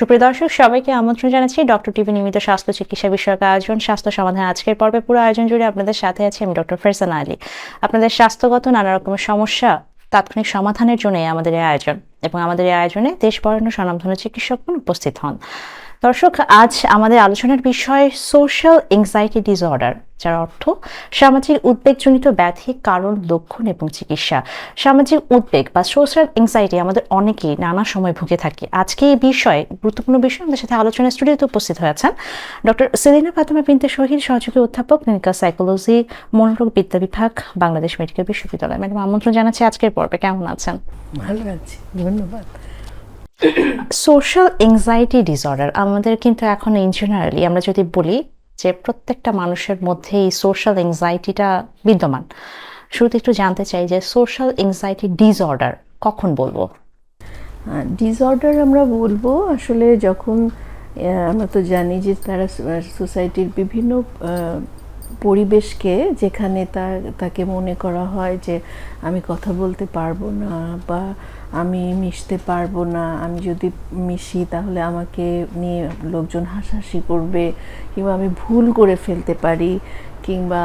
সুপ্রিয় সবাইকে আমন্ত্রণ জানাচ্ছি ডক্টর টিভি নিয়মিত স্বাস্থ্য চিকিৎসা বিষয়ক আয়োজন, স্বাস্থ্য সমাধান আজকের পর্বে পুরো আয়োজন জুড়ে আপনাদের সাথে আছি আমি ডক্টর ফেরসানা আলী। আপনাদের স্বাস্থ্যগত নানা রকমের সমস্যা তাৎক্ষণিক সমাধানের জন্য আমাদের এই আয়োজন এবং আমাদের এই আয়োজনে দেশ বরণ্য স্বনামধন্য চিকিৎসক উপস্থিত হন। দর্শক, আজ আমাদের আলোচনার বিষয় সোশ্যাল এংজাইটি ডিসঅর্ডার যার অর্থ সামাজিক উদ্বেগজনিত ব্যাধি, কারণ, লক্ষণ এবং চিকিৎসা। সামাজিক উদ্বেগ বা সোশ্যাল এংজাইটি আমাদের অনেকেই নানা সময় ভুগে থাকে। আজকে এই বিষয়ে গুরুত্বপূর্ণ বিষয় আমাদের সাথে আলোচনা স্টুডিওতে উপস্থিত হয়েছেন ডক্টর সেলিনা ফাতেমা বিনতে শহীদ সহযোগী অধ্যাপক ক্লিনিক্যাল সাইকোলজি মনোরোগ বিদ্যা বিভাগ, বাংলাদেশ মেডিকেল বিশ্ববিদ্যালয়। ম্যাডাম, আমন্ত্রণ জানাচ্ছি আজকের পর্বে। কেমন আছেন? ভালো আছি, ধন্যবাদ। সোশ্যাল এংজাইটি ডিসঅর্ডার আমাদের কিন্তু এখন ইন জেনারেলি আমরা যদি বলি যে প্রত্যেকটা মানুষের মধ্যে এই সোশ্যাল এংজাইটিটা বিদ্যমান। শুরুতে একটু জানতে চাই যে সোশ্যাল এংজাইটি ডিসঅর্ডার কখন বলব? ডিসঅর্ডার আমরা বলব আসলে যখন আমরা তো জানি যে তারা সোসাইটির বিভিন্ন পরিবেশকে যেখানে তার, তাকে মনে করা হয় যে আমি কথা বলতে পারব না বা আমি মিশতে পারব না, আমি যদি মিশি তাহলে আমাকে নিয়ে লোকজন হাসাহাসি করবে, কিংবা আমি ভুল করে ফেলতে পারি, কিংবা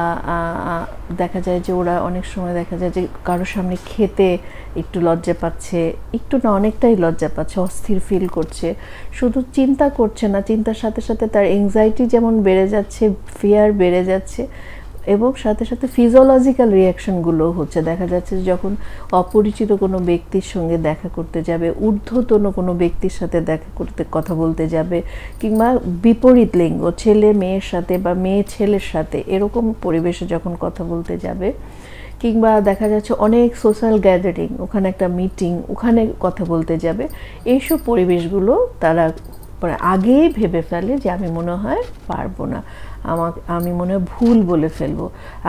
দেখা যায় যে ওরা অনেক সময় দেখা যায় যে কারোর সামনে খেতে একটু লজ্জা পাচ্ছে, একটু না অনেকটাই লজ্জা পাচ্ছে, অস্থির ফিল করছে। শুধু চিন্তা করছে না, চিন্তার সাথে সাথে তার এংজাইটি যেমন বেড়ে যাচ্ছে ফিয়ার বেড়ে যাচ্ছে এবং সাথে সাথে ফিজিওলজিক্যাল রিয়াকশনগুলো হচ্ছে। দেখা যাচ্ছে যখন অপরিচিত কোনো ব্যক্তির সঙ্গে দেখা করতে যাবে, ঊর্ধ্বতন কোনো ব্যক্তির সাথে দেখা করতে, কথা বলতে যাবে, কিংবা বিপরীত লিঙ্গ, ছেলে মেয়ের সাথে বা মেয়ে ছেলের সাথে এরকম পরিবেশে যখন কথা বলতে যাবে, কিংবা দেখা যাচ্ছে অনেক সোশ্যাল গ্যাদারিং ওখানে একটা মিটিং ওখানে কথা বলতে যাবে, এইসব পরিবেশগুলো তারা মানে আগেই ভেবে ফেলে যে আমি মনে হয় পারব না। আমি মনে হয় ভুল বলে ফেলব।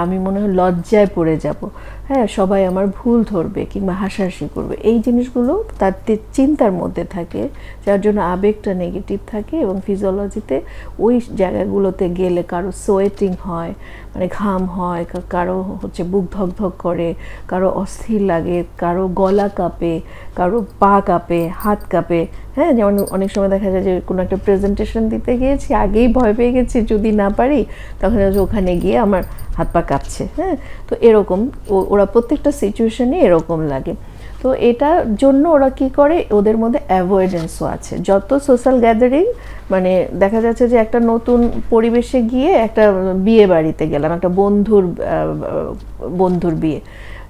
আমি মনে হয় লজ্জায় পড়ে যাব। হ্যাঁ সবাই আমার ভুল ধরবে কিংবা হাসাহাসি করবে। এই জিনিসগুলো তার চিন্তার মধ্যে থাকে, যার জন্য আবেগটা নেগেটিভ থাকে এবং ফিজিওলজিতে ওই জায়গাগুলোতে গেলে কারও সোয়েটিং হয় মানে ঘাম হয় কারও হচ্ছে বুক ধকধক করে, কারও অস্থির লাগে, কারও গলা কাঁপে, কারও পা কাঁপে, হাত কাঁপে। হ্যাঁ যেমন অনেক সময় দেখা যায় যে কোনো একটা প্রেজেন্টেশন দিতে গিয়েছি, আগেই ভয় পেয়ে গেছি, যদি না পারি, তখন ওখানে গিয়ে আমার হাত পা কাঁপছে হ্যাঁ? তো এরকম ওরা প্রত্যেকটা সিচুয়েশনে এরকম লাগে। তো এটার জন্য ওরা কি করে? ওদের মধ্যে অ্যাভয়েডেন্সও আছে। যত সোশ্যাল গ্যাদারিং মানে দেখা যাচ্ছে যে একটা নতুন পরিবেশে গিয়ে একটা বিয়ে বাড়িতে গেলাম, একটা বন্ধুর বন্ধুর বিয়ে।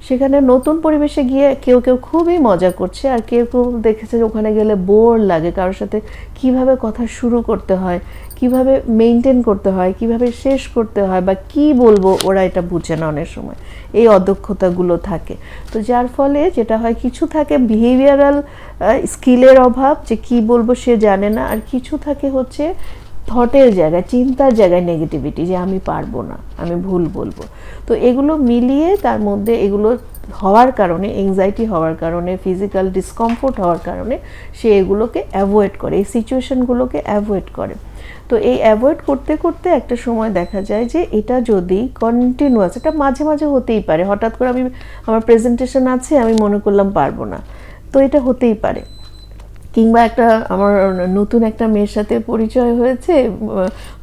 সেখানে নতুন পরিবেশে গিয়ে কেউ কেউ খুবই মজা করছে আর কেউ কেউ দেখেছে ওখানে গেলে বোর লাগে কারোর সাথে কীভাবে কথা শুরু করতে হয়, কীভাবে মেনটেন করতে হয়, কীভাবে শেষ করতে হয় বা কি বলব ওরা এটা বুঝে না অনেক সময়। এই অদক্ষতাগুলো থাকে। তো যার ফলে যেটা হয় কিছু থাকে বিহেভিয়ারাল স্কিলের অভাব যে কি বলব সে জানে না আর কিছু থাকে হচ্ছে থটের জায়গায়, চিন্তার জায়গায় নেগেটিভিটি যে আমি পারব না, আমি ভুল বলব। তো এগুলো মিলিয়ে তার মধ্যে এগুলো হওয়ার কারণে এংজাইটি হওয়ার কারণে ফিজিক্যাল ডিসকমফোর্ট হওয়ার কারণে সে এগুলোকে অ্যাভয়েড করে, এই সিচুয়েশনগুলোকে অ্যাভয়েড করে। তো এই অ্যাভয়েড করতে করতে একটা সময় দেখা যায় যে এটা যদি কন্টিনিউয়াস এটা মাঝে মাঝে হতেই পারে। হঠাৎ করে আমি, আমার প্রেজেন্টেশন আছে, আমি মনে করলাম পারব না। তো এটা হতেই পারে। কিংবা একটা আমার নতুন একটা মেয়ের সাথে পরিচয় হয়েছে,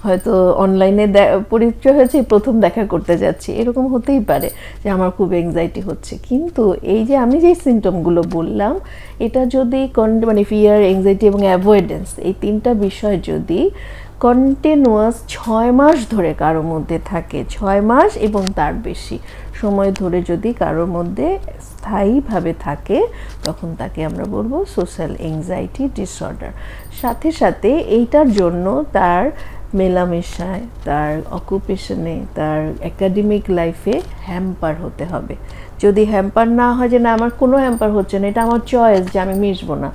হয়তো অনলাইনে পরিচয় হয়েছে প্রথম দেখা করতে যাচ্ছি। এরকম হতেই পারে যে আমার খুব এংজাইটি হচ্ছে। কিন্তু এই যে আমি যে সিমটমগুলো বললাম, এটা যদি কন- মানে ফিয়ার এংজাইটি এবং অ্যাভয়েডেন্স এই তিনটা বিষয় যদি কন্টিনিউয়াস ছয় মাস ধরে কারোর মধ্যে থাকে, ছয় মাস এবং তার বেশি সময় ধরে যদি কারোর মধ্যে স্থায়ীভাবে থাকে, তখন তাকে আমরা বলব সোশ্যাল এংজাইটি ডিসঅর্ডার সাথে সাথে এইটার জন্য তার মেলামেশায়, তার অকুপেশনে তার একাডেমিক লাইফে হ্যাম্পার হতে হবে। যদি হ্যাম্পার না হয় যে, না, আমার কোনো হ্যাম্পার হচ্ছে না, এটা আমার চয়েস যে আমি মিশবো না।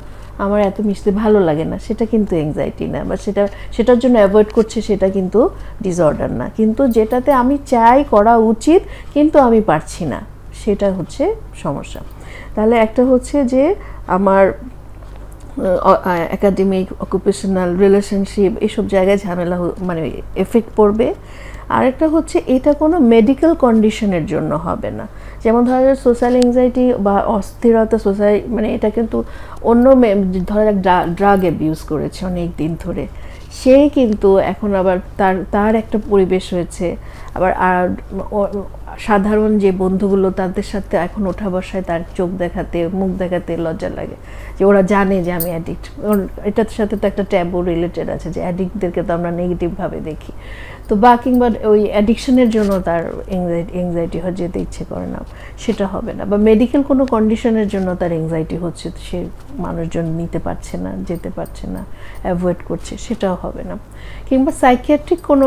আমার এত মিশতে ভালো লাগে না, সেটা কিন্তু এংজাইটি না বা সেটা, সেটার জন্য অ্যাভয়েড করছে সেটা কিন্তু ডিসঅর্ডার না। কিন্তু যেটাতে আমি চাই করা উচিত, কিন্তু আমি পারছি না, সেটা হচ্ছে সমস্যা। তাহলে একটা হচ্ছে যে আমার একাডেমিক অকুপেশনাল রিলেশনশিপ এসব জায়গায় ঝামেলা মানে এফেক্ট পড়বে। আরেকটা হচ্ছে এটা কোনো মেডিকেল কন্ডিশনের জন্য হবে না। যেমন ধরা সোশ্যাল এংজাইটি বা অস্থিরতা সোসাই মানে এটা কিন্তু অন্য ধরা ড্রাগ অ্যাবিউজ করেছে অনেক দিন ধরে, সে কিন্তু এখন আবার তার তার একটা পরিবেশ হয়েছে। আবার সাধারণ যে বন্ধুগুলো তাদের সাথে এখন ওঠা বসায় তার চোখ দেখাতে, মুখ দেখাতে লজ্জা লাগে। যে ওরা জানে যে আমি অ্যাডিক্ট এটার সাথে তো একটা ট্যাবু রিলেটেড আছে যে অ্যাডিক্টদেরকে তো আমরা নেগেটিভভাবে দেখি। তো বা কিংবা ওই অ্যাডিকশনের জন্য তার এংজাইটি এংজাইটি হয় যেতে ইচ্ছে করে না। সেটা হবে না। বা মেডিকেল কোনো কন্ডিশনের জন্য তার এংজাইটি হচ্ছে, সে মানুষজন নিতে পারছে না, যেতে পারছে না অ্যাভয়েড করছে, সেটাও হবে না। কিংবা সাইকিয়াট্রিক কোনো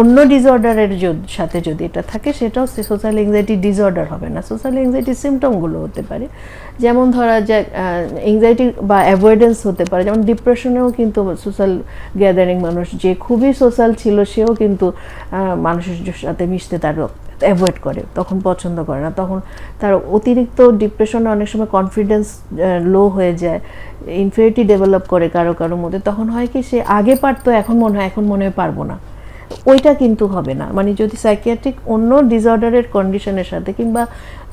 অন্য ডিসঅর্ডারের সাথে যদি এটা থাকে, সেটাও সোশ্যাল এংজাইটি ডিসঅর্ডার হবে না। সোশ্যাল এংজাইটি সিমটমগুলো হতে পারে। যেমন ধরা যায় এংজাইটি বা অ্যাভয়েডেন্স হতে পারে। যেমন ডিপ্রেশনেও কিন্তু সোশ্যাল গ্যাদারিং মানুষ যে খুবই সোশ্যাল ছিল, সেও কিন্তু মানুষের সাথে মিশতে তার অ্যাভয়েড করে, তখন পছন্দ করে না। তখন তার অতিরিক্ত ডিপ্রেশনে অনেক সময় কনফিডেন্স লো হয়ে যায় ইনফিউরিটি ডেভেলপ করে কারও কারোর মধ্যে। তখন হয় কি, সে আগে পারতো, এখন মনে হয়, এখন মনে হয় পারব না। ওইটা কিন্তু হবে না। মানে যদি সাইকিয়াট্রিক অন্য ডিসঅর্ডারের কন্ডিশনের সাথে কিংবা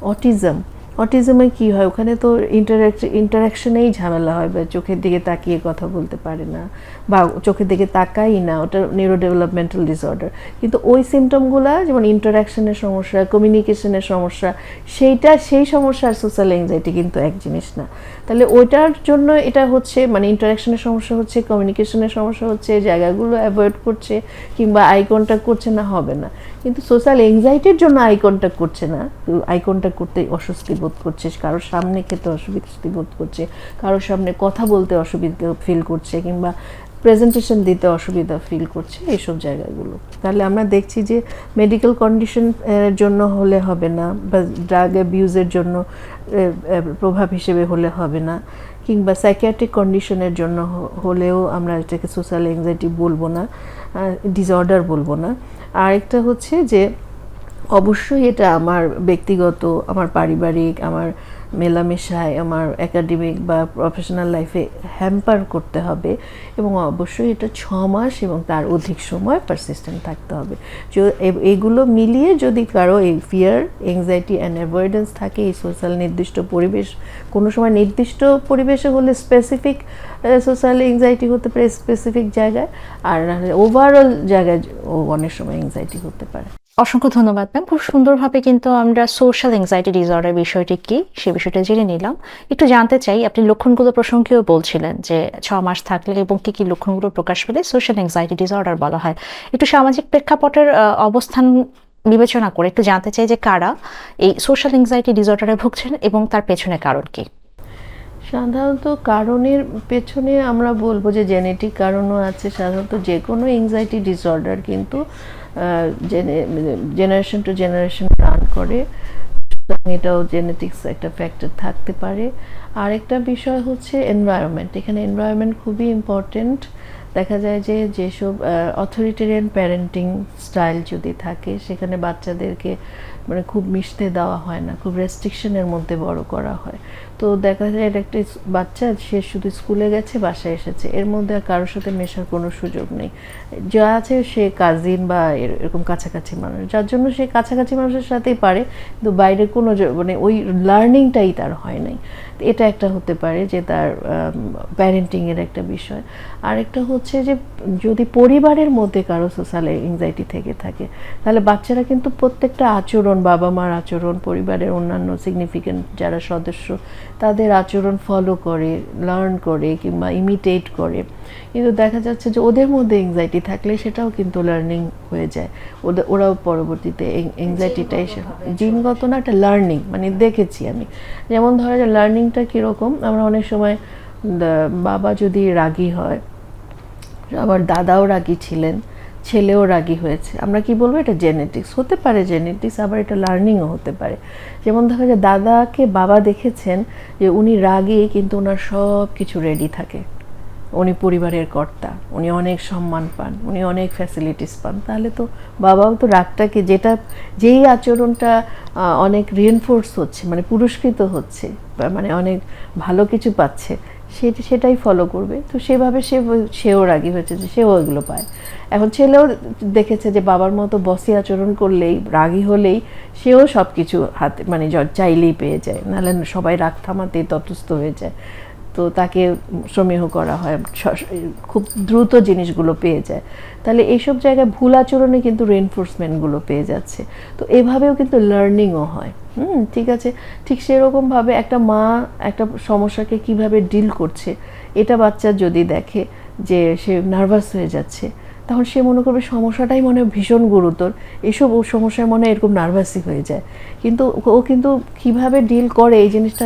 অটিজম অটিজমে কি হয়? ওখানে তো ইন্টারাক্ট ইন্টারাকশনেই ঝামেলা হয়, বা চোখের দিকে তাকিয়ে কথা বলতে পারে না, বা চোখের দিকে তাকাই না, ওটা নিউরো ডেভেলপমেন্টাল ডিসঅর্ডার কিন্তু ওই সিমটমগুলো যেমন ইন্টারাকশনের সমস্যা কমিউনিকেশনের সমস্যা, সেইটা, সেই সমস্যা আর সোশ্যাল অ্যাংজাইটি কিন্তু এক জিনিস না। তাহলে ওইটার জন্য এটা হচ্ছে মানে ইন্টারাকশনের সমস্যা হচ্ছে কমিউনিকেশনের সমস্যা হচ্ছে, জায়গাগুলো অ্যাভয়েড করছে, কিংবা আই কন্ট্যাক্ট করছে না, হবে না। কিন্তু সোশ্যাল এংজাইটির জন্য আই কন্ট্যাক্ট করছে না। আই কন্ট্যাক্ট করতে অস্বস্তি বোধ করছে, কারোর সামনে খেতে অসুবিধা বোধ করছে, কারোর সামনে কথা বলতে অসুবিধা ফিল করছে, কিংবা প্রেজেন্টেশন দিতে অসুবিধা ফিল করছে এইসব জায়গাগুলো। তাহলে আমরা দেখছি যে মেডিকেল কন্ডিশন জন্য হলে হবে না বা ড্রাগ অ্যাবিউজের জন্য প্রভাব হিসেবে হলে হবে না কিংবা সাইকিয়াট্রিক কন্ডিশনের জন্য হলেও আমরা এটাকে সোশ্যাল এংজাইটি বলব না ডিসঅর্ডার বলব না। আরেকটা হচ্ছে যে, অবশ্যই এটা আমার ব্যক্তিগত, আমার পারিবারিক, আমার মেলামেশায় আমার একাডেমিক বা প্রফেশনাল লাইফে হ্যাম্পার করতে হবে এবং অবশ্যই এটা ছ মাস এবং তার অধিক সময় পারসিস্টেন্ট থাকতে হবে। এগুলো মিলিয়ে যদি কারও এই ফিয়ার এংজাইটি অ্যান্ড অ্যাভয়েডেন্স থাকে, এই সোশ্যাল নির্দিষ্ট পরিবেশ, কোনো সময় নির্দিষ্ট পরিবেশে হলে স্পেসিফিক সোশ্যাল এংজাইটি হতে পারে স্পেসিফিক জায়গায়, আর ওভারঅল জায়গায় অনেক সময় এংজাইটি হতে পারে। অসংখ্য ধন্যবাদ ম্যাম খুব সুন্দরভাবে কিন্তু আমরা সোশ্যাল এংজাইটি ডিসঅর্ডার বিষয়টি কি, সে বিষয়টা জেনে নিলাম। একটু জানতে চাই, আপনি লক্ষণগুলো প্রসঙ্গেও বলছিলেন যে ছ মাস থাকলে এবং কী কী লক্ষণগুলো প্রকাশ পেলে সোশ্যাল এংজাইটি ডিসঅর্ডার বলা হয়। একটু সামাজিক প্রেক্ষাপটের অবস্থান বিবেচনা করে একটু জানতে চাই যে কারা এই সোশ্যাল এংজাইটি ডিসঅর্ডারে ভুগছেন এবং তার পেছনে কারণ কি? সাধারণত কারণের পেছনে আমরা বলব যে জেনেটিক কারণও আছে, সাধারণত যে কোনো এংজাইটি ডিসঅর্ডার কিন্তু জেনারেশন টু জেনারেশন রান করে, সুতরাং এটাও জেনেটিক্স একটা ফ্যাক্টর থাকতে পারে। আরেকটা বিষয় হচ্ছে এনভায়রনমেন্ট এখানে এনভায়রনমেন্ট খুবই ইম্পর্টেন্ট দেখা যায় যে যেসব অথরিটেরিয়ান প্যারেন্টিং স্টাইল যদি থাকে, সেখানে বাচ্চাদেরকে মানে খুব মিশতে দেওয়া হয় না, খুব রেস্ট্রিকশনের মধ্যে বড় করা হয়। তো দেখা যায় এটা একটা বাচ্চা, সে শুধু স্কুলে গেছে, বাসায় এসেছে। এর মধ্যে আর কারোর সাথে মেশার কোনো সুযোগ নেই। যা আছে সে কাজিন বা এর- এরকম কাছাকাছি মানুষ। যার জন্য সে কাছাকাছি মানুষের সাথেই পারে, কিন্তু বাইরে কোনো মানে ওই লার্নিংটাই তার হয় নাই। এটা একটা হতে পারে যে তার প্যারেন্টিংয়ের একটা বিষয়। আরেকটা হচ্ছে যে, যদি পরিবারের মধ্যে কারও সোশ্যাল এংজাইটি থেকে থাকে, তাহলে বাচ্চারা কিন্তু প্রত্যেকটা আচরণ বাবা মার আচরণ, পরিবারের অন্যান্য সিগনিফিকেন্ট যারা সদস্য তাদের আচরণ ফলো করে লার্ন করে কিংবা ইমিটেট করে। কিন্তু দেখা যাচ্ছে যে ওদের মধ্যে এংজাইটি থাকলে সেটাও কিন্তু লার্নিং হয়ে যায়। ওদের ওরাও পরবর্তীতে এংজাইটিটা এসে জিনগত না একটা লার্নিং মানে দেখেছি আমি। যেমন ধরা যায় লার্নিংটা কীরকম আমরা অনেক সময় বাবা যদি রাগী হয় আবার দাদাও রাগী ছিলেন ছেলেও রাগী হয়েছে। আমরা কি বলব? এটা জেনেটিক্স হতে পারে জেনেটিক্স আবার এটা লার্নিংও হতে পারে। যেমন দেখা যায় দাদাকে বাবা দেখেছেন যে উনি রাগী কিন্তু ওনার সব কিছু রেডি থাকে। উনি পরিবারের কর্তা, উনি অনেক সম্মান পান, উনি অনেক ফ্যাসিলিটিস পান। তাহলে তো বাবাও তো রাগটাকে যেটা, যেই আচরণটা অনেক রিএনফোর্স হচ্ছে মানে পুরস্কৃত হচ্ছে মানে অনেক ভালো কিছু পাচ্ছে সে সেটাই ফলো করবে। তো সেভাবে সে সেও রাগি হয়েছে যে সেও ওইগুলো পায়। এখন ছেলেও দেখেছে যে বাবার মতো বসে আচরণ করলেই, রাগি হলেই সেও সব কিছু হাতে মানে চাইলেই পেয়ে যায়। নাহলে সবাই রাগ থামাতে তটস্থ হয়ে যায়। তো তাকে সমীহ করা হয় খুব দ্রুত জিনিসগুলো পেয়ে যায়। তাহলে এইসব জায়গায় ভুল আচরণে কিন্তু রেনফোর্সমেন্টগুলো পেয়ে যাচ্ছে। তো এভাবেও কিন্তু লার্নিংও হয়। হুম, ঠিক আছে। ঠিক সেরকমভাবে একটা মা একটা সমস্যাকে কীভাবে ডিল করছে, এটা বাচ্চা যদি দেখে যে সে নার্ভাস হয়ে যাচ্ছে তখন সে মনে করবে সমস্যাটাই মনে ভীষণ গুরুতর। এসব ও সমস্যায় মনে এরকম নার্ভাসই হয়ে যায়। কিন্তু ও কিন্তু কীভাবে ডিল করে এই জিনিসটা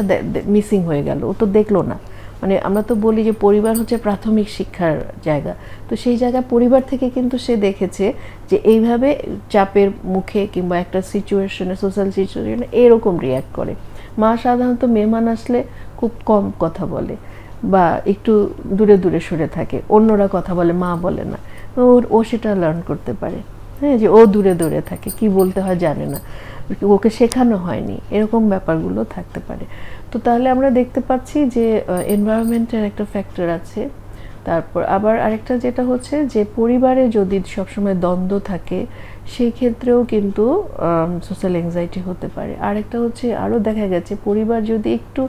মিসিং হয়ে গেল, ও তো দেখল না। মানে আমরা তো বলি যে পরিবার হচ্ছে প্রাথমিক শিক্ষার জায়গা। তো সেই জায়গা পরিবার থেকে কিন্তু সে দেখেছে যে এইভাবে চাপের মুখে কিংবা একটা সিচুয়েশনে সোশ্যাল সিচুয়েশনে এরকম রিয়্যাক্ট করে। মা সাধারণত মেহমান আসলে খুব কম কথা বলে বা একটু দূরে দূরে সরে থাকে। অন্যরা কথা বলে, মা বলে না। ওর ও সেটা লার্ন করতে পারে। হ্যাঁ যে ও দূরে দূরে থাকে, কি বলতে হয় জানে না। ওকে শেখানো হয়নি, এরকম ব্যাপারগুলো থাকতে পারে। তো তাহলে আমরা দেখতে পাচ্ছি যে এনভায়রনমেন্টের একটা ফ্যাক্টর আছে। তারপর আবার আরেকটা যেটা হচ্ছে যে, পরিবারে যদি সবসময় দ্বন্দ্ব থাকে, সেই ক্ষেত্রেও কিন্তু সোশ্যাল অ্যাংজাইটি হতে পারে। আরেকটা হচ্ছে, আরও দেখা গেছে, পরিবার যদি একটু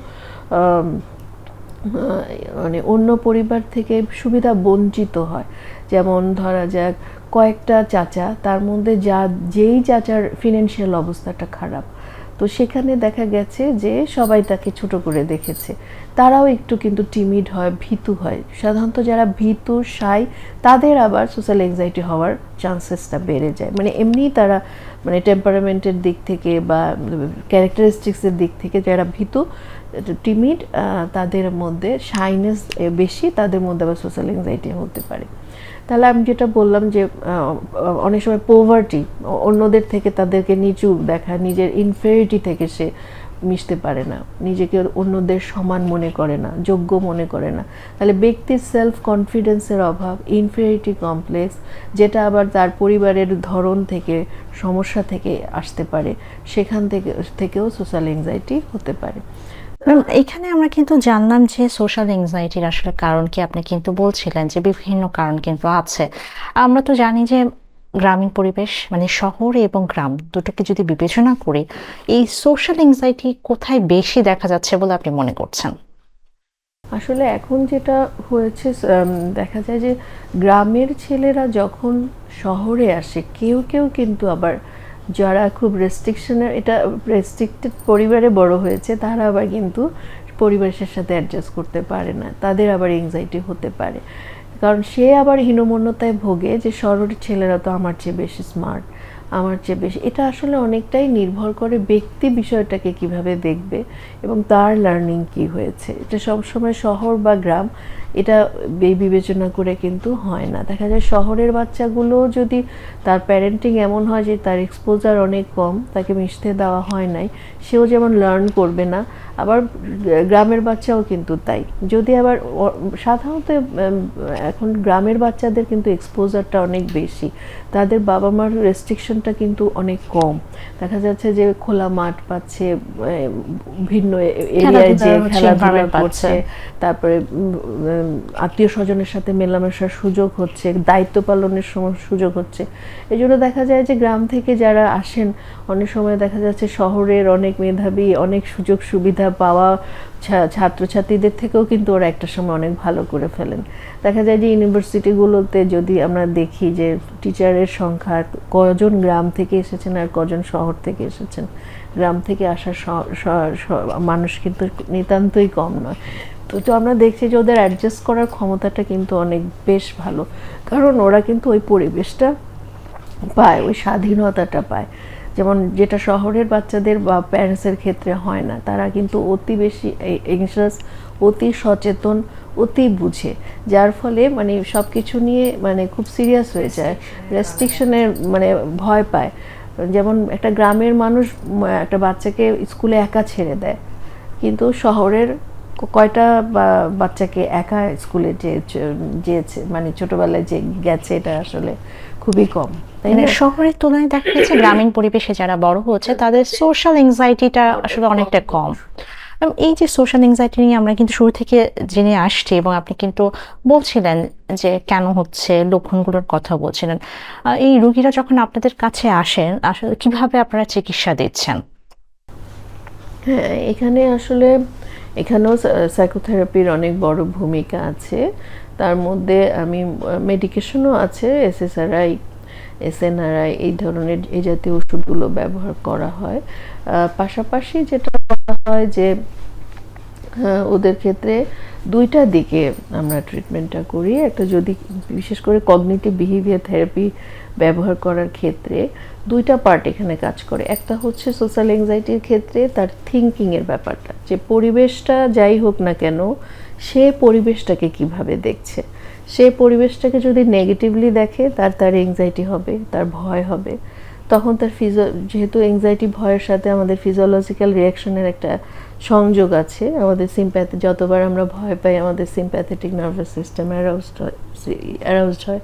মানে অন্য পরিবার থেকে সুবিধা বঞ্চিত হয় যেমন ধরা যাক, কয়েকটা চাচা, তার মধ্যে যা, যেই চাচার ফিনান্সিয়াল অবস্থাটা খারাপ, তো সেখানে দেখা গেছে যে সবাই তাকে ছোট করে দেখেছে। তারাও একটু কিন্তু টিমিড হয়, ভীতু হয়। সাধারণত যারা ভীতু সাই তাদের আবার সোশ্যাল এংজাইটি হওয়ার চান্সেসটা বেড়ে যায়। মানে এমনি তারা মানে টেম্পারামেন্টের দিক থেকে বা ক্যারেক্টারিস্টিক্সের দিক থেকে যারা ভীতু টিমিড তাদের মধ্যে সাইনেস বেশি, তাদের মধ্যে আবার সোশ্যাল এংজাইটি হতে পারে। তাহলে আমি যেটা বললাম যে অনেক সময় পোভার্টি অন্যদের থেকে তাদেরকে নিচু দেখা, নিজের ইনফেরিটি থেকে সে মিশতে পারে না। নিজেকে অন্যদের সমান মনে করে না, যোগ্য মনে করে না। তাহলে ব্যক্তির সেলফ কনফিডেন্সের অভাব ইনফেরিটি কমপ্লেক্স যেটা আবার তার পরিবারের ধরন থেকে, সমস্যা থেকে আসতে পারে, সেখান থেকে, থেকেও সোশ্যাল এংজাইটি হতে পারে। এখানে আমরা কিন্তু জানলাম যে সোশ্যাল এংজাইটির আসলে কারণ কি? আপনি কিন্তু বলছিলেন যে বিভিন্ন কারণ কিন্তু আছে। আমরা তো জানি যে গ্রামীণ পরিবেশ মানে শহর এবং গ্রাম দুটোকে যদি বিবেচনা করি, এই সোশ্যাল এংজাইটি কোথায় বেশি দেখা যাচ্ছে বলে আপনি মনে করছেন? আসলে এখন যেটা হয়েছে দেখা যায় যে গ্রামের ছেলেরা যখন শহরে আসে, কেউ কেউ কিন্তু আবার যারা খুব রেস্ট্রিকশনের এটা রেস্ট্রিক্টেড পরিবারে বড় হয়েছে, তারা আবার কিন্তু পরিবেশের সাথে অ্যাডজাস্ট করতে পারে না। তাদের আবার এংজাইটি হতে পারে। কারণ সে আবার হীনমন্যতায় ভোগে যে শহরের ছেলেরা তো আমার চেয়ে বেশি স্মার্ট আমার চেয়ে বেশি এটা আসলে অনেকটাই নির্ভর করে ব্যক্তি বিষয়টাকে কীভাবে দেখবে এবং তার লার্নিং কি হয়েছে। এটা সবসময় শহর বা গ্রাম এটা বিবেচনা করে কিন্তু হয় না। দেখা যায় শহরের বাচ্চাগুলো যদি তার প্যারেন্টিং এমন হয় যে তার এক্সপোজার অনেক কম, তাকে মিশতে দেওয়া হয় নাই সেও যেমন লার্ন করবে না আবার গ্রামের বাচ্চাও কিন্তু তাই। যদি আবার সাধারণত এখন গ্রামের বাচ্চাদের কিন্তু এক্সপোজারটা অনেক বেশি। তাদের বাবা মার রেস্ট্রিকশনটা কিন্তু অনেক কম। দেখা যাচ্ছে যে খোলা মাঠ পাচ্ছে ভিন্ন এরিয়ায় যে খেলাধুলা পাচ্ছে। করছে তারপরে আত্মীয় স্বজনের সাথে মেলামেশার সুযোগ হচ্ছে দায়িত্ব পালনের সময় সুযোগ হচ্ছে। এই জন্য দেখা যায় যে গ্রাম থেকে যারা আসেন অনেক সময় দেখা যাচ্ছে শহরের অনেক মেধাবী, অনেক সুযোগ সুবিধা পাওয়া ছাত্রছাত্রীদের থেকেও কিন্তু ওরা একটা সময় অনেক ভালো করে ফেলেন। দেখা যায় যে ইউনিভার্সিটিগুলোতে যদি আমরা দেখি যে টিচারের সংখ্যা কজন গ্রাম থেকে এসেছেন আর কজন শহর থেকে এসেছেন, গ্রাম থেকে আসা মানুষ কিন্তু নিতান্তই কম নয়। তো তো আমরা দেখছি যে ওদের অ্যাডজাস্ট করার ক্ষমতাটা কিন্তু অনেক বেশ ভালো। কারণ ওরা কিন্তু ওই পরিবেশটা পায়, ওই স্বাধীনতাটা পায়। যেমন যেটা শহরের বাচ্চাদের বা প্যারেন্টসের ক্ষেত্রে হয় না, তারা কিন্তু অতি বেশি এংশাস অতি সচেতন, অতি বুঝে। যার ফলে মানে সব কিছু নিয়ে মানে খুব সিরিয়াস হয়ে যায় রেস্ট্রিকশনের মানে ভয় পায়। যেমন একটা গ্রামের মানুষ একটা বাচ্চাকে স্কুলে একা ছেড়ে দেয়, কিন্তু শহরের কয়টা বাচ্চাকে একা স্কুলে যে, যেয়েছে? মানে ছোটোবেলায় যে গেছে এটা আসলে খুবই কম। মানে শহরের তুলনায় দেখা যাচ্ছে গ্রামীণ পরিবেশে যারা বড় হচ্ছে, তাদের সোশ্যাল এংজাইটিটা আসলে অনেকটা কম। এই যে সোশ্যাল এংজাইটি নিয়ে আমরা কিন্তু শুরু থেকে জেনে আসছি এবং আপনি কিন্তু বলছিলেন যে কেন হচ্ছে লক্ষণগুলোর কথা বলছিলেন। এই রোগীরা যখন আপনাদের কাছে আসেন, আসলে কীভাবে আপনারা চিকিৎসা দিচ্ছেন? হ্যাঁ এখানে আসলে এখানেও সাইকোথেরাপির অনেক বড় ভূমিকা আছে। তার মধ্যে আমি মেডিকেশনও আছে এসএসআরআই এসএনআরআই এই ধরনের এই জাতীয় ওষুধগুলো ব্যবহার করা হয়। পাশাপাশি যেটা করা হয় যে ওদের ক্ষেত্রে দুইটা দিকে আমরা ট্রিটমেন্টটা করি। একটা যদি বিশেষ করে কগনিটিভ বিহেভিয়ার থেরাপি ব্যবহার করার ক্ষেত্রে দুইটা পার্ট এখানে কাজ করে। একটা হচ্ছে সোশ্যাল এংজাইটির ক্ষেত্রে তার থিঙ্কিংয়ের ব্যাপারটা, যে পরিবেশটা যাই হোক না কেন, সে পরিবেশটাকে কীভাবে দেখছে। সে পরিবেশটাকে যদি নেগেটিভলি দেখে, তার তার এংজাইটি হবে, তার ভয় হবে। তখন তার ফিজো যেহেতু এংজাইটি ভয়ের সাথে আমাদের ফিজিওলজিক্যাল রিয়াকশনের একটা সংযোগ আছে। আমাদের সিম্প্যাথি যতবার আমরা ভয় পাই, আমাদের সিম্প্যাথেটিক নার্ভাস সিস্টেম অ্যারাউজড হয় অ্যারাউজড হয়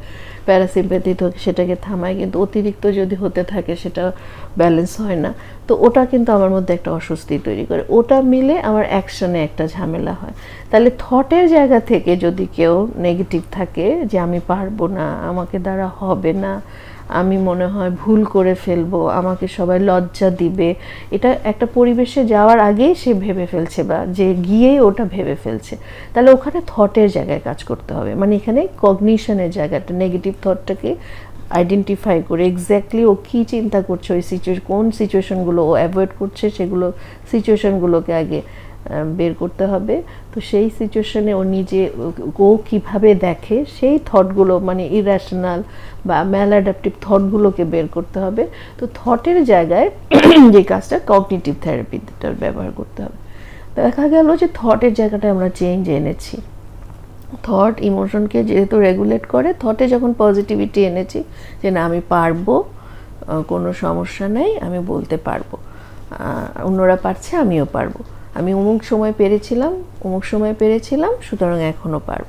প্যারাসিম্প্যাথিক সেটাকে থামায়। কিন্তু অতিরিক্ত যদি হতে থাকে, সেটা ব্যালেন্স হয় না। তো ওটা কিন্তু আমার মধ্যে একটা অস্বস্তি তৈরি করে। ওটা মিলে আমার অ্যাকশনে একটা ঝামেলা হয়। তাহলে থটের জায়গা থেকে যদি কেউ নেগেটিভ থাকে যে, আমি পারব না, আমাকে দ্বারা হবে না আমি মনে হয় ভুল করে ফেলব, আমাকে সবাই লজ্জা দিবে। এটা একটা পরিবেশে যাওয়ার আগেই সে ভেবে ফেলছে বা যে গিয়েই ওটা ভেবে ফেলছে। তাহলে ওখানে থটের জায়গায় কাজ করতে হবে। মানে এখানে কগনিশনের জায়গাটা নেগেটিভ থটটাকে আইডেন্টিফাই করে এক্স্যাক্টলি ও কী চিন্তা করছে ওই সিচুয়েশন কোন সিচুয়েশনগুলো ও অ্যাভয়েড করছে, সেগুলো সিচুয়েশনগুলোকে আগে বের করতে হবে। তো সেই সিচুয়েশনে ও নিজে, ও কীভাবে দেখে সেই থটগুলো মানে ইরাশনাল বা ম্যালাডাপটিভ থটগুলোকে বের করতে হবে। তো থটের জায়গায় যে কাজটা কগনিটিভ থেরাপিটার ব্যবহার করতে হবে। দেখা গেল যে থটের জায়গাটা আমরা চেঞ্জ এনেছি। থট ইমোশনকে যেহেতু রেগুলেট করে থটে যখন পজিটিভিটি এনেছি যে না, আমি পারব কোনো সমস্যা নেই, আমি বলতে পারব। অন্যরা পারছে, আমিও পারব। আমি অমুক সময় পেরেছিলাম, অমুক সময় পেরেছিলাম, সুতরাং এখনও পারব।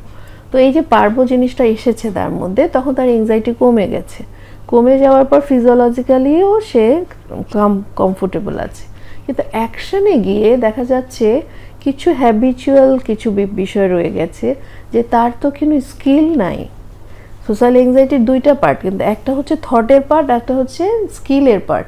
তো এই যে পারব জিনিসটা এসেছে তার মধ্যে, তখন তার এংজাইটি কমে গেছে। কমে যাওয়ার পর ফিজিওলজিক্যালিও সে কম কমফোর্টেবল আছে। কিন্তু অ্যাকশনে গিয়ে দেখা যাচ্ছে কিছু হ্যাবিচুয়াল কিছু বিষয় রয়ে গেছে যে তার তো কোনো স্কিল নাই। সোশ্যাল এংজাইটির দুইটা পার্ট কিন্তু একটা হচ্ছে থটের পার্ট একটা হচ্ছে স্কিলের পার্ট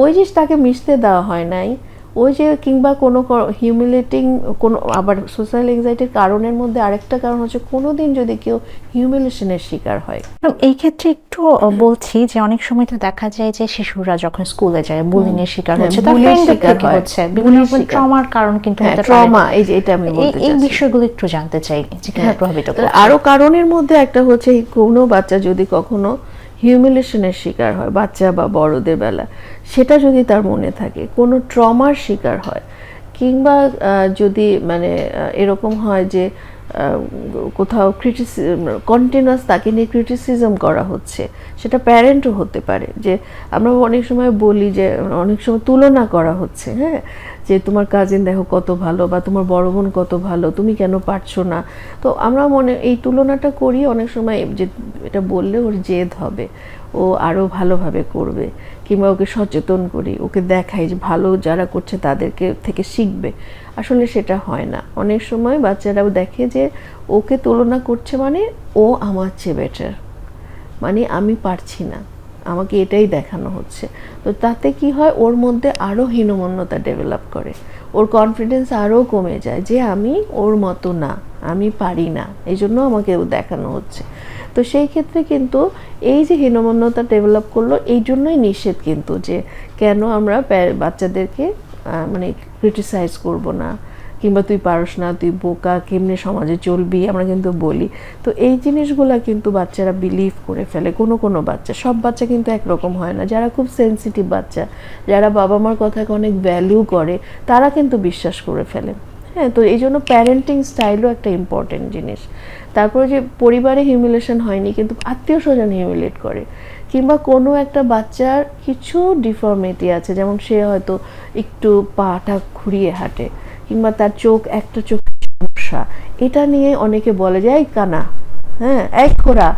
ওই জিনিস তাকে মিশতে দেওয়া হয় নাই। ওই যে কিংবা কোনো হিউমিলেটিং কোনো আবার সোশ্যাল এংজাইটির কারণের মধ্যে আরেকটা কারণ হচ্ছে কোনো দিন যদি কেউ হিউমিলেশনের শিকার হয়। এই ক্ষেত্রে একটু বলছি যে অনেক সময় তো দেখা যায় যে শিশুরা যখন স্কুলে যায় বুলিং এর শিকার হ্যাঁ, হচ্ছে শিকার হচ্ছে। বিভিন্ন ট্রমার কারণ কিন্তু হ্যাঁ ট্রমা এই যে এটা আমি এই- বিষয়গুলো একটু জানতে চাই যে কীভাবে হ্যাঁ, প্রভাবিত আরও কারণের মধ্যে একটা হচ্ছে কোনো বাচ্চা যদি কখনো হিউমিলেশনের শিকার হয় বাচ্চা বা বড়দের বেলা। সেটা যদি তার মনে থাকে, কোনো ট্রমার শিকার হয়, কিংবা যদি মানে এরকম হয় যে কোথাও ক্রিটিসিজম কন্টিনিউয়াস তাকে নিয়ে ক্রিটিসিজম করা হচ্ছে, সেটা প্যারেন্টও হতে পারে। যে, আমরা অনেক সময় বলি যে, অনেক সময় তুলনা করা হচ্ছে হ্যাঁ? যে তোমার কাজিন দেখো কত ভালো বা তোমার বড় বোন কত ভালো, তুমি কেন পারছ না? তো আমরা মনে, এই তুলনাটা করি অনেক সময় যে এটা বললে ওর জেদ হবে, ও আরও ভালোভাবে করবে কিংবা ওকে সচেতন করি, ওকে দেখাই যে ভালো যারা করছে তাদেরকে থেকে শিখবে। আসলে সেটা হয় না। অনেক সময় বাচ্চারাও দেখে যে ওকে তুলনা করছে মানে ও আমার চেয়ে বেটার মানে আমি পারছি না। আমাকে এটাই দেখানো হচ্ছে। তো তাতে কি হয়? ওর মধ্যে আরও হীনমন্যতা ডেভেলপ করে। ওর কনফিডেন্স আরও কমে যায় যে আমি ওর মতো না, আমি পারি না। এই জন্য আমাকে দেখানো হচ্ছে। তো সেই ক্ষেত্রে কিন্তু এই যে হীনমন্যতা ডেভেলপ করল, এই জন্যই নিষেধ কিন্তু যে কেন আমরা বাচ্চাদেরকে মানে ক্রিটিসাইজ করব না। কিংবা তুই পারস না, তুই বোকা, কেমনে সমাজে চলবি, আমরা কিন্তু বলি। তো এই জিনিসগুলা কিন্তু বাচ্চারা বিলিভ করে ফেলে, কোনো কোনো বাচ্চা। সব বাচ্চা কিন্তু একরকম হয় না। যারা খুব সেনসিটিভ বাচ্চা, যারা বাবা মার কথাকে অনেক ভ্যালু করে, তারা কিন্তু বিশ্বাস করে ফেলে। হ্যাঁ তো এই জন্য প্যারেন্টিং স্টাইলও একটা ইম্পর্টেন্ট জিনিস। তারপরে যে পরিবারে হিউমিলেশন হয়নি, কিন্তু আত্মীয় স্বজন হিউমিলেট করে। কিংবা কোনো একটা বাচ্চার কিছু ডিফর্মিটি আছে, যেমন সে হয়তো একটু পাটা ঘুরিয়ে হাঁটে। কিংবা তার চোখ একটা চোখ সমস্যা। এটা নিয়ে অনেকে বলে যায় কানা হ্যাঁ এক খোরা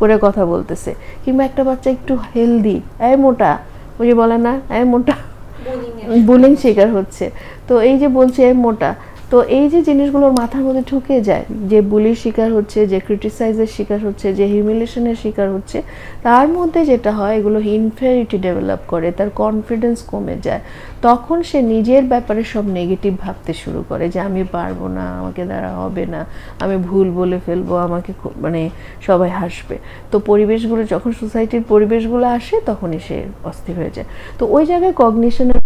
করে কথা বলতেছে। কিংবা একটা বাচ্চা একটু হেলদি এ মোটা ওই যে বলে না এ মোটা বুলিং শিকার হচ্ছে। তো এই যে বলছে মোটা তো এই যে জিনিসগুলোর মাথার মধ্যে ঢুকে যায়, যে বুলির শিকার হচ্ছে, যে ক্রিটিসাইজের শিকার হচ্ছে, যে হিউমিলেশনের শিকার হচ্ছে, তার মধ্যে যেটা হয়, এগুলো ইনফেরিটি ডেভেলপ করে, তার কনফিডেন্স কমে যায়। তখন সে নিজের ব্যাপারে সব নেগেটিভ ভাবতে শুরু করে, যে আমি পারব না, আমাকে দ্বারা হবে না, আমি ভুল বলে ফেলব, আমাকে মানে সবাই হাসবে। তো পরিবেশগুলো, যখন সোসাইটির পরিবেশগুলো আসে, তখনই সে অস্থির হয়ে যায়। তো ওই জায়গায় কগনিশনের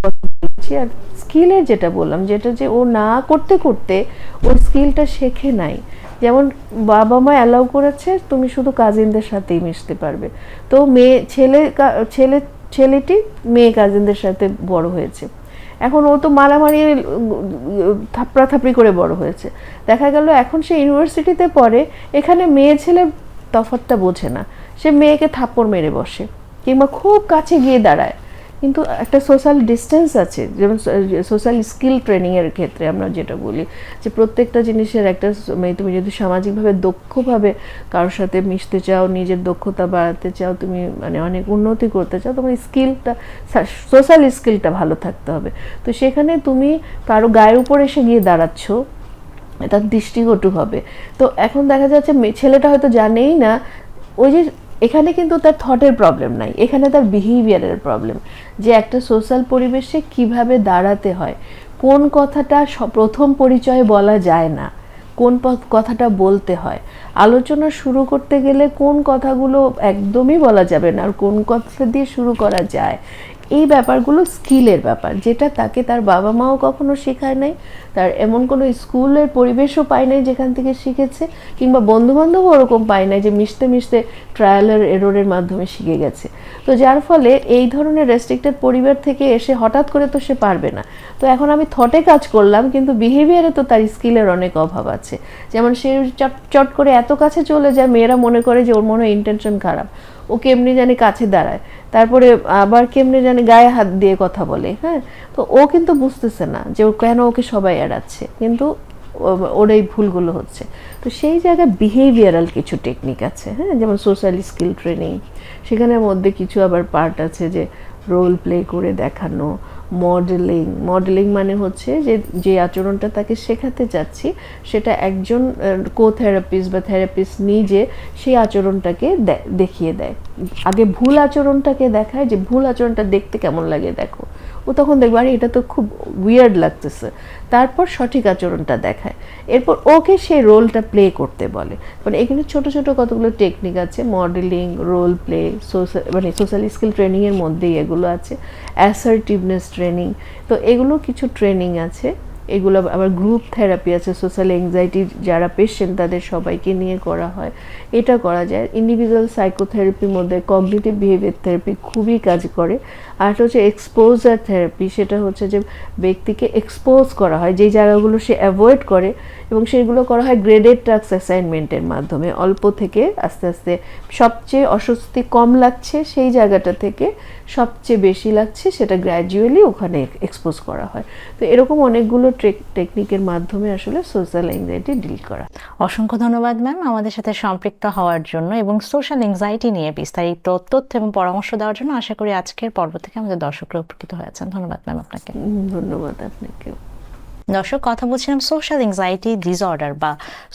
বলছি আর স্কিলের যেটা বললাম, যেটা যে ও না করতে করতে ওই স্কিলটা শেখে নাই। যেমন বাবা মা অ্যালাউ করেছে, তুমি শুধু কাজিনদের সাথেই মিশতে পারবে। তো মেয়ে, ছেলে ছেলে, ছেলেটি মেয়ে কাজিনদের সাথে বড় হয়েছে। এখন ও তো মারামারি থাপড়া থাপড়ি করে বড় হয়েছে। দেখা গেল এখন সে ইউনিভার্সিটিতে পড়ে, এখানে মেয়ে ছেলে তফাতটা বোঝে না। সে মেয়েকে থাপ্পড় মেরে বসে, কিংবা খুব কাছে গিয়ে দাঁড়ায়। কিন্তু একটা সোশ্যাল ডিস্টেন্স আছে। যেমন সোশ্যাল স্কিল ট্রেনিংয়ের ক্ষেত্রে আমরা যেটা বলি যে প্রত্যেকটা জিনিসের একটা মানে তুমি যদি সামাজিকভাবে দক্ষভাবে কারোর সাথে মিশতে চাও, নিজের দক্ষতা বাড়াতে চাও, তুমি মানে অনেক উন্নতি করতে চাও, তোমার স্কিলটা সোশ্যাল স্কিলটা ভালো থাকতে হবে। তো সেখানে তুমি কারও গায়ের উপর এসে গিয়ে দাঁড়াচ্ছ, তার দৃষ্টিকটু হবে। তো এখন দেখা যাচ্ছে ছেলেটা হয়তো জানেই না, ওই যে এখানে কিন্তু তার থটের প্রবলেম নাই। এখানে তার বিহেভিয়ারের প্রবলেম যে একটা সোশ্যাল পরিবেশে কীভাবে দাঁড়াতে হয়, কোন কথাটা প্রথম পরিচয়ে বলা যায় না, কোন কথাটা বলতে হয়। আলোচনা শুরু করতে গেলে কোন কথাগুলো একদমই বলা যাবে না, আর কোন কথা দিয়ে শুরু করা যায়। এই ব্যাপারগুলো স্কিলের ব্যাপার, যেটা তাকে তার বাবা মাও কখনো শেখায় নাই, তার এমন কোনো স্কুলের পরিবেশও পায় নাই যেখান থেকে শিখেছে, কিংবা বন্ধুবান্ধবও ওরকম পায় নাই যে মিশতে মিশতে ট্রায়ালের এরোরের মাধ্যমে শিখে গেছে। তো যার ফলে এই ধরনের রেস্ট্রিক্টেড পরিবার থেকে এসে হঠাৎ করে তো সে পারবে না। তো এখন আমি থটে কাজ করলাম, কিন্তু বিহেভিয়ারে তো তার স্কিলের অনেক অভাব আছে। যেমন সে চট চট করে এত কাছে চলে যায়, মেয়েরা মনে করে যে ওর মনে হয় ইন্টেনশন খারাপ। ও কেমনি জানি কাছে দাঁড়ায়। তারপরে আবার কেমনি জানি গায়ে হাত দিয়ে কথা বলে হ্যাঁ? তো ও কিন্তু বুঝতেছে না যে ও কেন ওকে সবাই এড়াচ্ছে। কিন্তু ওর এই ভুলগুলো হচ্ছে। তো সেই জায়গায় বিহেভিয়ারাল কিছু টেকনিক আছে হ্যাঁ? যেমন সোশ্যাল স্কিল ট্রেনিং সেখানের মধ্যে কিছু আবার পার্ট আছে যে রোল প্লে করে দেখানো মডেলিং মডেলিং মানে হচ্ছে যে যে আচরণটা তাকে শেখাতে চাচ্ছি, সেটা একজন কো থেরাপিস্ট বা থেরাপিস্ট নিজে সেই আচরণটাকে দেখিয়ে দেয়। আগে ভুল আচরণটাকে দেখায় যে, ভুল আচরণটা দেখতে কেমন লাগে দেখো। ও তখন দেখবে, আরে, এটা তো খুব উইয়ার্ড লাগতেছে। তারপর সঠিক আচরণটা দেখায়। এরপর ওকে সেই রোলটা প্লে করতে বলে। মানে এখানে ছোট ছোট কতগুলো টেকনিক আছে। মডেলিং রোল প্লে সোশ্যাল মানে সোশ্যাল স্কিল ট্রেনিংয়ের মধ্যেই এগুলো আছে। অ্যাসার্টিভনেস ট্রেনিং তো এগুলো কিছু ট্রেনিং আছে। এগুলো আবার গ্রুপ থেরাপি আছে। সোশ্যাল এংজাইটি যারা পেশেন্ট তাদের সবাইকে নিয়ে করা হয়। এটা করা যায়। ইন্ডিভিজুয়াল সাইকোথেরাপির মধ্যে কগনিটিভ বিহেভিয়ার থেরাপি খুবই কাজ করে। আর হচ্ছে এক্সপোজার থেরাপি সেটা হচ্ছে যে ব্যক্তিকে এক্সপোজ করা হয়, যেই জায়গাগুলো সে অ্যাভয়েড করে এবং সেগুলো করা হয় গ্রেডেড টাস্ক অ্যাসাইনমেন্টের মাধ্যমে। অল্প থেকে আস্তে আস্তে সবচেয়ে অস্বস্তি কম লাগছে সেই জায়গাটা থেকে, সবচেয়ে বেশি লাগছে সেটা গ্র্যাজুয়ালি ওখানে এক্সপোজ করা হয়। তো এরকম অনেকগুলো টেকনিকের মাধ্যমে আসলে সোশ্যাল অ্যাংজাইটি ডিল করা। অসংখ্য ধন্যবাদ ম্যাম আমাদের সাথে সম্পৃক্ত হওয়ার জন্য এবং সোশ্যাল এংজাইটি নিয়ে বিস্তারিত তথ্য এবং পরামর্শ দেওয়ার জন্য আশা করি আজকের পর্ব থেকে আমাদের দর্শকরা উপকৃত হয়েছেন। ধন্যবাদ ম্যাম আপনাকে। ধন্যবাদ আপনাকে দর্শক কথা বলছিলাম সোশ্যাল এংজাইটি ডিসঅর্ডার বা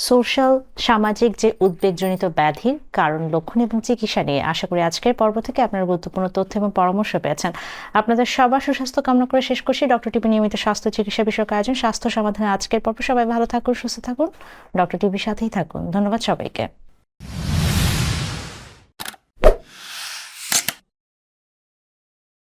সোশ্যাল সামাজিক যে উদ্বেগজনিত ব্যাধির কারণ লক্ষণ এবং চিকিৎসা নিয়ে। আশা করি আজকের পর্ব থেকে আপনারা গুরুত্বপূর্ণ তথ্য এবং পরামর্শ পেয়েছেন। আপনাদের সবার সুস্বাস্থ্য কামনা করে শেষ করছি। ডক্টর টিভি নিয়মিত স্বাস্থ্য চিকিৎসা বিষয়ক আয়োজন স্বাস্থ্য সমাধানে আজকের পর্ব। সবাই ভালো থাকুন সুস্থ থাকুন। ডক্টর টিভির সাথেই থাকুন। ধন্যবাদ সবাইকে।